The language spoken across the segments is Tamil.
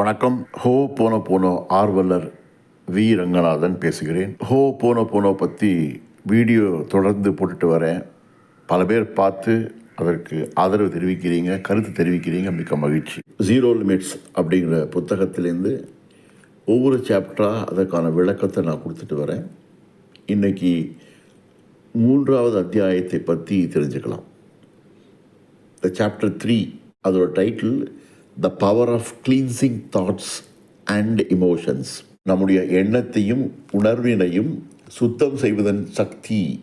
வணக்கம். ஹோ போன போனோ ஆர்வலர் வி. ரங்கநாதன் பேசுகிறேன். ஹோ போன போனோ பற்றி வீடியோ தொடர்ந்து போட்டுட்டு வரேன். பல பேர் பார்த்து அதற்கு ஆதரவு தெரிவிக்கிறீங்க கருத்து தெரிவிக்கிறீங்க மிக்க மகிழ்ச்சி. ஜீரோ லிமிட்ஸ் அப்படிங்கிற புத்தகத்திலேருந்து ஒவ்வொரு சாப்டராக அதற்கான விளக்கத்தை நான் கொடுத்துட்டு வரேன். இன்றைக்கி மூன்றாவது அத்தியாயத்தை பற்றி தெரிஞ்சுக்கலாம். த சாப்டர் த்ரீ அதோட title the power of cleansing thoughts and emotions நம்முடைய எண்ணத்தையும் உணர்வினையும் சுத்தம் செய்வதன் சக்தி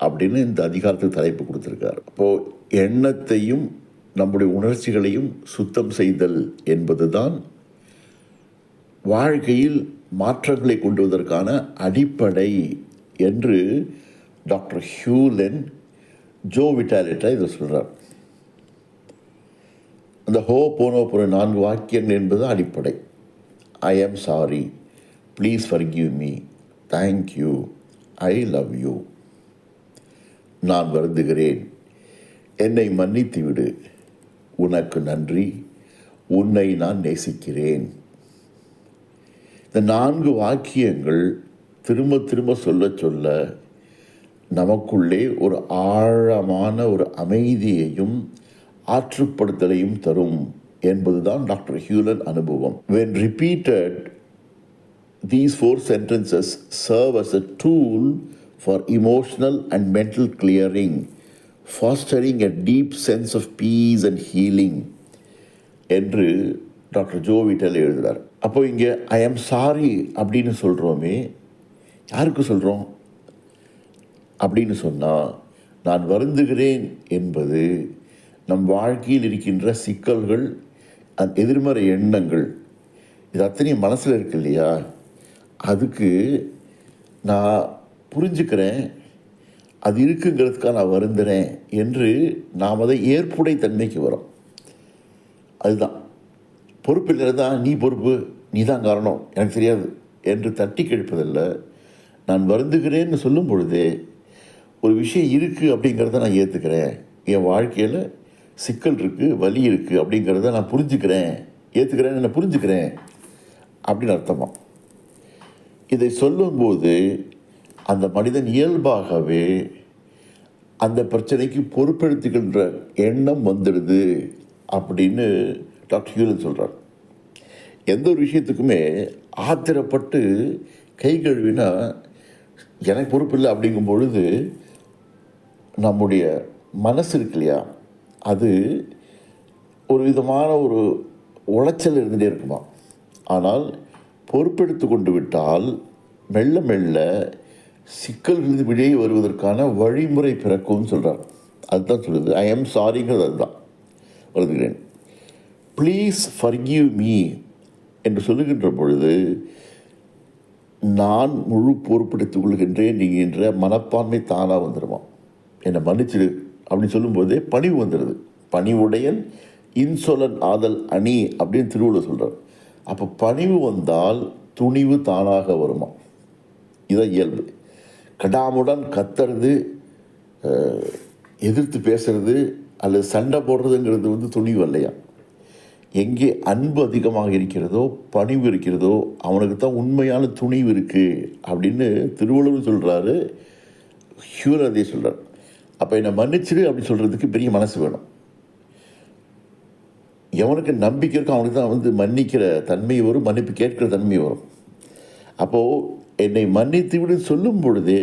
அப்படின்னு இந்த அதிகாரத்தில் தலைப்பு கொடுத்துருக்கார். அப்போது எண்ணத்தையும் நம்முடைய உணர்ச்சிகளையும் சுத்தம் செய்தல் என்பது தான் வாழ்க்கையில் மாற்றங்களை கொண்டு வருவதற்கான அடிப்படை என்று டாக்டர் ஹியூலன் ஜோ விட்டாலிட்டா இதை சொல்கிறார் அந்த ஹோ போனோ போன நான்கு வாக்கியங்கள் என்பது அடிப்படை. I am sorry please forgive me thank you I love you நான் வருந்துகிறேன். என்னை மன்னித்து விடு உனக்கு நன்றி. உன்னை நான் நேசிக்கிறேன். இந்த நான்கு வாக்கியங்கள் திரும்ப திரும்ப சொல்ல சொல்ல நமக்குள்ளே ஒரு ஆழமான ஒரு அமைதியையும் ஆற்றுப்படுத்தலையும் தரும் என்பதுதான் டாக்டர் ஹியூலன் அனுபவம். When repeated these four sentences serve as a tool for emotional and mental clearing fostering a deep sense of peace and healing என்று டாக்டர் ஜோ விட்டல் எழுதுகிறார். அப்போ இங்கே ஐ எம் சாரி அப்படின்னு சொல்கிறோமே யாருக்கு சொல்கிறோம் அப்படின்னு சொன்னால் நான் வருந்துகிறேன் என்பது நம் வாழ்க்கையில் இருக்கின்ற சிக்கல்கள் அந்த எதிர்மறை எண்ணங்கள் இது அத்தனையும் மனசில் இருக்கு இல்லையா? அதுக்கு நான் புரிஞ்சுக்கிறேன். அது இருக்குங்கிறதுக்காக நான் வருந்துறேன் என்று நாம் அதை ஏற்புடை தன்மைக்கு வரோம். அதுதான். பொறுப்பு தான் நீ பொறுப்பு நீ தான் காரணம். எனக்கு தெரியாது என்று தட்டி கழிப்பதில்ல நான் வருந்துகிறேன்னு சொல்லும் பொழுதே ஒரு விஷயம் இருக்குது அப்படிங்கிறத நான் ஏற்றுக்கிறேன் என் வாழ்க்கையில் சிக்கல் இருக்குது வலி இருக்குது அப்படிங்கிறத நான் புரிஞ்சுக்கிறேன். ஏற்றுக்கிறேன்னு நான் புரிஞ்சுக்கிறேன்? அப்படின்னு அர்த்தமா? இதை சொல்லும்போது அந்த மனிதன் இயல்பாகவே அந்த பிரச்சனைக்கு பொறுப்பெடுத்துக்கின்ற எண்ணம் வந்துடுது அப்படின்னு டாக்டர் ஹியூலன் சொல்கிறார் எந்த ஒரு விஷயத்துக்குமே ஆத்திரப்பட்டு கை கழுவினா எனக்கு பொறுப்பு இல்லை அப்படிங்கும் பொழுது நம்முடைய மனசு இருக்கு இல்லையா? அது ஒரு விதமான ஒரு உளைச்சல் இருந்துகிட்டே இருக்குமா? ஆனால் பொறுப்பெடுத்து கொண்டு விட்டால் மெல்ல மெல்ல சிக்கல்களிலிருந்து வெளியே வருவதற்கான வழிமுறை பிறக்கும்னு சொல்கிறார் அதுதான் சொல்லுது. ஐ எம் சாரிங்கிறது அதுதான். வருதுகிறேன். ப்ளீஸ் ஃபர்கியூ மீ என்று சொல்லுகின்ற பொழுது நான் முழு பொறுப்பெடுத்துக் கொள்கின்றேன் என்கின்ற மனப்பான்மை தானாக வந்துடுமா என்னை மன்னிச்சிடு. அப்படின்னு சொல்லும்போதே பணிவு வந்துடுது. பணிவுடையன் இன்சொலன் ஆதல் அணி அப்படின்னு திருவள்ளுவர் சொல்கிறார் அப்போ பணிவு வந்தால் துணிவு தானாக வருமா இதான் இயல்பு. கடாமுடன் கத்துறது எதிர்த்து பேசுறது அல்லது சண்டை போடுறதுங்கிறது வந்து துணிவு இல்லையா எங்கே அன்பு அதிகமாக இருக்கிறதோ பணிவு இருக்கிறதோ அவனுக்கு தான் உண்மையான துணிவு இருக்குது அப்படின்னு திருவள்ளுவர் சொல்கிறாரு ஹியூரதே சொல்கிறார் அப்போ என்னை மன்னிச்சிடு அப்படின்னு சொல்கிறதுக்கு பெரிய மனசு வேணும். எவனுக்கு நம்பிக்கை இருக்கோ அவனுக்கு தான் வந்து மன்னிக்கிற தன்மை வரும் மன்னிப்பு கேட்கிற தன்மை வரும். அப்போது என்னை மன்னித்து விடு சொல்லும் பொழுதே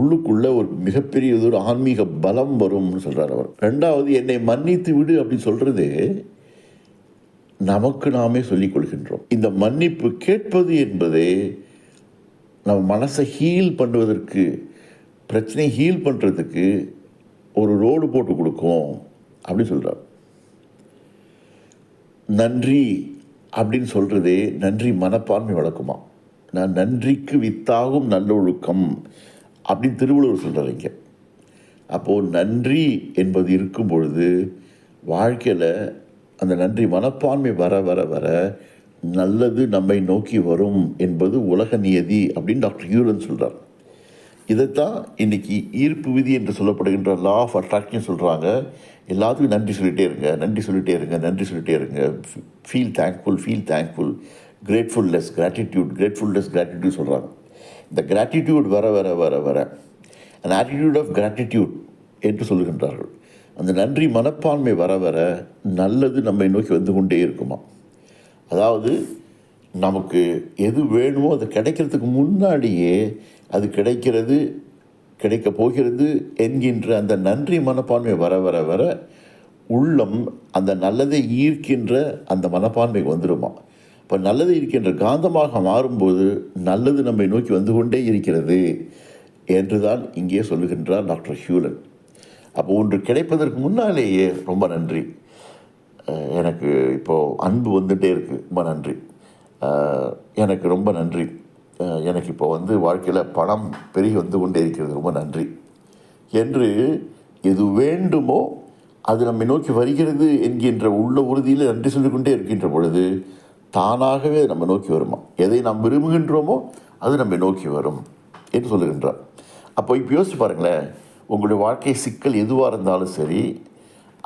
உள்ளுக்குள்ளே ஒரு மிகப்பெரிய ஒரு ஆன்மீக பலம் வரும்னு சொல்கிறார் அவர். ரெண்டாவது என்னை மன்னித்து விடு அப்படின்னு சொல்கிறது நமக்கு நாமே சொல்லிக் கொள்கின்றோம். இந்த மன்னிப்பு கேட்பது என்பதே நம்ம மனசை ஹீல் பண்ணுவதற்கு பிரச்சனையை ஹீல் பண்ணுறதுக்கு ஒரு ரோடு போட்டு கொடுக்கும் அப்படின்னு சொல்கிறார் நன்றி அப்படின்னு சொல்கிறதே நன்றி மனப்பான்மை வழக்குமா? நான் நன்றிக்கு வித்தாகும் நல்லொழுக்கம் அப்படின்னு திருவள்ளுவர் சொல்கிறார் இங்கே. அப்போது நன்றி என்பது இருக்கும் பொழுது வாழ்க்கையில் அந்த நன்றி மனப்பான்மை வர வர வர நல்லது நம்மை நோக்கி வரும் என்பது உலக நியதி அப்படின்னு டாக்டர் ஹியூலன் சொல்கிறார் இதைத்தான் இன்னைக்கு ஈர்ப்பு விதி என்று சொல்லப்படுகின்ற லா ஆஃப் அட்ராக்ஷன் சொல்கிறாங்க எல்லாத்துக்கும் நன்றி சொல்லிகிட்டே இருங்க நன்றி சொல்லிகிட்டே இருங்க நன்றி சொல்லிகிட்டே இருங்க. Feel thankful feel thankful gratefulness gratitude gratefulness gratitude சொல்கிறாங்க இந்த கிராட்டிடியூட் வர வர வர வர அந்த ஆட்டிடியூட் ஆஃப் கிராட்டிடியூட் என்று சொல்லுகின்றார்கள். அந்த நன்றி மனப்பான்மை வர வர நல்லது நம்மை நோக்கி வந்து கொண்டே இருக்குமா? அதாவது நமக்கு எது வேணுமோ அது கிடைக்கிறதுக்கு முன்னாடியே அது கிடைக்கிறது கிடைக்க போகிறது என்கின்ற அந்த நன்றி மனப்பான்மை வர வர வர உள்ளம் அந்த நல்லதை ஈர்க்கின்ற அந்த மனப்பான்மைக்கு வந்துடுமா இப்போ நல்லது இருக்கின்ற காந்தமாக மாறும்போது நல்லது நம்மை நோக்கி வந்து கொண்டே இருக்கிறது என்றுதான் இங்கே சொல்லுகின்றார் டாக்டர் ஹியூலன். அப்போ ஒன்று கிடைப்பதற்கு முன்னாலேயே ரொம்ப நன்றி. எனக்கு இப்போது அன்பு வந்துகிட்டே இருக்குது ரொம்ப நன்றி. எனக்கு ரொம்ப நன்றி. எனக்கு இப்போ வந்து வாழ்க்கையில் பணம் பெருகி வந்து கொண்டே இருக்கிறது. ரொம்ப நன்றி. என்று எது வேண்டுமோ அது நம்மை நோக்கி வருகிறது என்கின்ற உள்ள உறுதியில் நன்றி சொல்லிக்கொண்டே இருக்கின்ற பொழுது தானாகவே அது நம்ம நோக்கி வருமா? எதை நாம் விரும்புகின்றோமோ அது நம்மை நோக்கி வரும் என்று சொல்லுகின்றார். அப்போ இப்போ யோசிச்சு பாருங்களேன் உங்களுடைய வாழ்க்கை சிக்கல் எதுவாக இருந்தாலும் சரி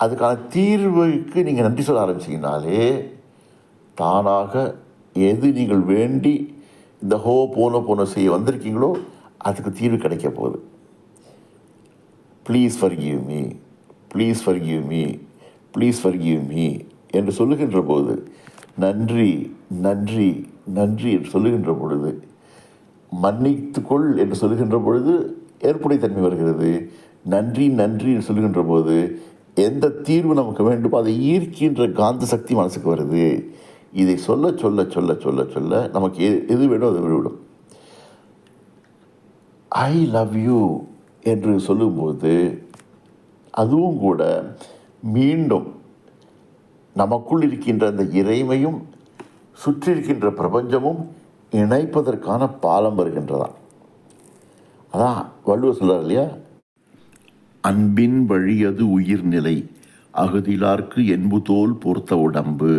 அதுக்கான தீர்வுக்கு நீங்கள் நன்றி சொல்ல ஆரம்பிச்சிங்கனாலே தானாக எது நீங்கள் வேண்டி இந்த ஹோ போன போன செய்ய வந்திருக்கீங்களோ அதுக்கு தீர்வு கிடைக்க போகுது. Please forgive me please forgive me please forgive me என்று சொல்லுகின்ற போது நன்றி நன்றி நன்றி என்று சொல்லுகின்ற பொழுது மன்னித்துக்கொள் என்று சொல்லுகின்ற பொழுது ஏற்புடைத்தன்மை வருகிறது. நன்றி நன்றி என்று சொல்லுகின்ற போது எந்த தீர்வு நமக்கு வேண்டுமோ அதை ஈர்க்கின்ற காந்த சக்தி மனசுக்கு வருது. இதை சொல்ல சொல்ல சொல்ல சொல்ல சொல்ல நமக்கு எது எது வேணும் அது விடும் ஐ லவ் யூ என்று சொல்லும்போது அதுவும் கூட மீண்டும் நமக்குள் இருக்கின்ற அந்த இறைமையும் சுற்றி இருக்கின்ற பிரபஞ்சமும் இணைப்பதற்கான பாலம் வருகின்றதான் அதான் வள்ளுவர் சொல்கிறார் இல்லையா? அன்பின் வழியது உயிர்நிலை அகுதிலார்க்கு என்புதோல் பொறுத்த உடம்பு.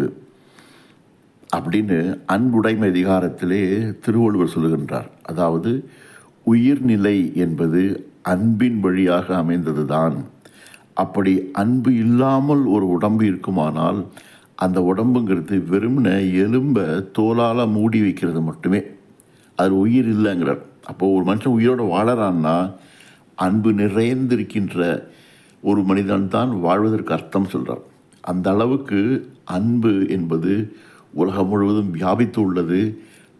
அப்படின்னு அன்புடைமை அதிகாரத்திலே திருவள்ளுவர் சொல்லுகின்றார். அதாவது உயிர்நிலை என்பது அன்பின் வழியாக அமைந்தது தான் அப்படி அன்பு இல்லாமல் ஒரு உடம்பு இருக்குமானால் அந்த உடம்புங்கிறது வெறும்ன எலும்பை தோலால் மூடி வைக்கிறது மட்டுமே. அது உயிர் இல்லைங்கிறார். அப்போது ஒரு மனுஷன் உயிரோடு வாழறான்னா அன்பு நிறைந்திருக்கின்ற ஒரு மனிதன் தான் வாழ்வதற்கு அர்த்தம் சொல்கிறார் அந்த அளவுக்கு அன்பு என்பது உலகம் முழுவதும் வியாபித்து உள்ளது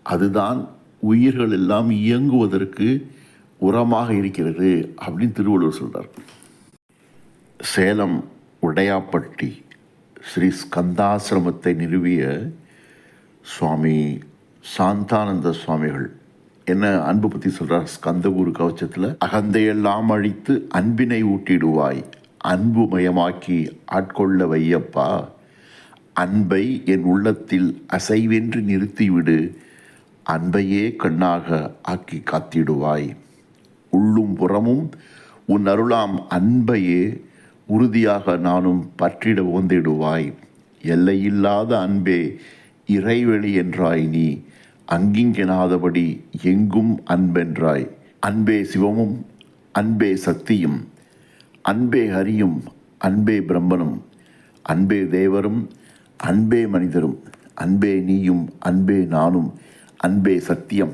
அதுதான் உயிர்கள் எல்லாம் இயங்குவதற்கு உரமாக இருக்கிறது அப்படின்னு திருவள்ளுவர் சொல்கிறார் சேலம் உடையாப்பட்டி ஸ்ரீ ஸ்கந்தாசிரமத்தை நிறுவிய சுவாமி சாந்தானந்த சுவாமிகள் என்ன அன்பு பற்றி சொல்கிறார் ஸ்கந்தகுரு கவச்சத்தில் அகந்தையெல்லாம் அழித்து அன்பினை ஊட்டிடுவாய் அன்பு மயமாக்கி ஆட்கொள்ள வையப்பா அன்பை என் உள்ளத்தில் அசைவென்று நிறுத்திவிடு அன்பையே கண்ணாக ஆக்கி காத்திடுவாய். உள்ளும் புறமும் உன் அருளாம் அன்பையே உறுதியாக நானும் பற்றிட ஓந்திடுவாய் எல்லையில்லாத அன்பே இறைவெளி என்றாய் நீ அங்கிங்கெனாதபடி எங்கும் அன்பென்றாய். அன்பே சிவமும் அன்பே சக்தியும் அன்பே ஹரியும் அன்பே பிரம்மனும் அன்பே தேவரும் அன்பே மனிதரும் அன்பே நீயும் அன்பே நானும் அன்பே சத்தியம்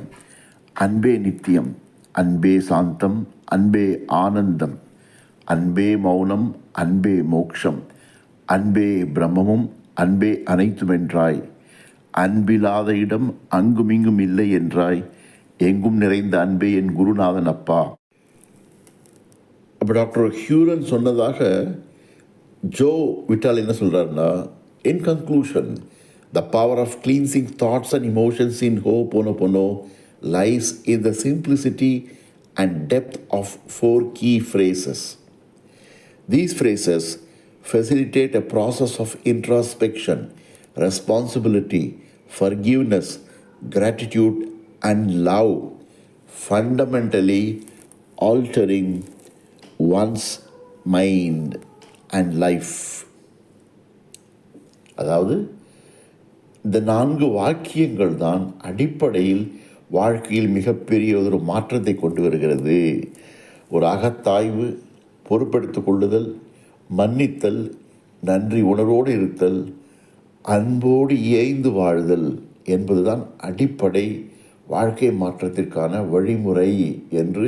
அன்பே நித்தியம் அன்பே சாந்தம் அன்பே ஆனந்தம் அன்பே மௌனம் அன்பே மோக்ஷம் அன்பே பிரம்மமும் அன்பே அனைத்துமென்றாய். அன்பில்லாத இடம் அங்குமிங்கும் இல்லை என்றாய். எங்கும் நிறைந்த அன்பே என் குருநாதன் அப்பா. அப்போ டாக்டர் ஹியூரன் சொன்னதாக ஜோ விட்டால் என்ன சொல்கிறாருன்னா In conclusion, the power of cleansing thoughts and emotions in Ho'oponopono lies in the simplicity and depth of four key phrases. These phrases facilitate a process of introspection, responsibility, forgiveness, gratitude, and love, fundamentally altering one's mind and life. அதாவது இந்த நான்கு வாக்கியங்கள் தான் அடிப்படையில் வாழ்க்கையில் மிகப்பெரிய ஒரு மாற்றத்தை கொண்டு வருகிறது. ஒரு அகத்தாய்வு பொறுப்பெடுத்துக் கொள்ளுதல் மன்னித்தல் நன்றி உணர்வோடு இருத்தல் அன்போடு இயைந்து வாழுதல் என்பதுதான் அடிப்படை வாழ்க்கை மாற்றத்திற்கான வழிமுறை என்று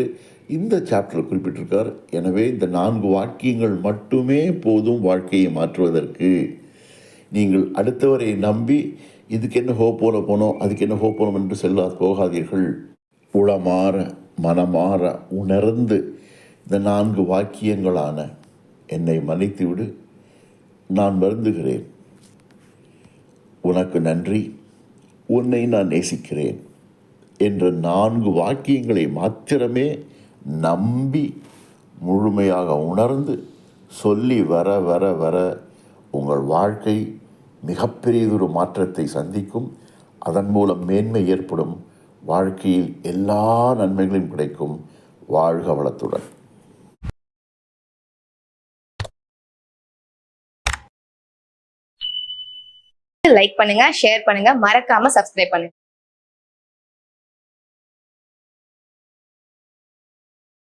இந்த சாப்டரில் குறிப்பிட்டிருக்கார். எனவே இந்த நான்கு வாக்கியங்கள் மட்டுமே போதும் வாழ்க்கையை மாற்றுவதற்கு. நீங்கள் அடுத்தவரை நம்பி இதுக்கு என்ன ஹோ போல போனோம் அதுக்கு என்ன ஹோ போனோம் என்று செல்லா போகாதீர்கள். உளமாற மனமாற உணர்ந்து இந்த நான்கு வாக்கியங்களான என்னை மன்னித்து விடு நான் வருந்துகிறேன். உனக்கு நன்றி. உன்னை நான் நேசிக்கிறேன் என்ற நான்கு வாக்கியங்களை மாத்திரமே நம்பி முழுமையாக உணர்ந்து சொல்லி வர வர வர உங்கள் வாழ்க்கை மிகப்பெரியதொரு மாற்றத்தை சந்திக்கும். அதன் மூலம் மேன்மை ஏற்படும். வாழ்க்கையில் எல்லா நன்மைகளும் கிடைக்கும். வாழ்க வளத்துடன். லைக் பண்ணுங்க ஷேர் பண்ணுங்க. மறக்காம சப்ஸ்கிரைப் பண்ணுங்க.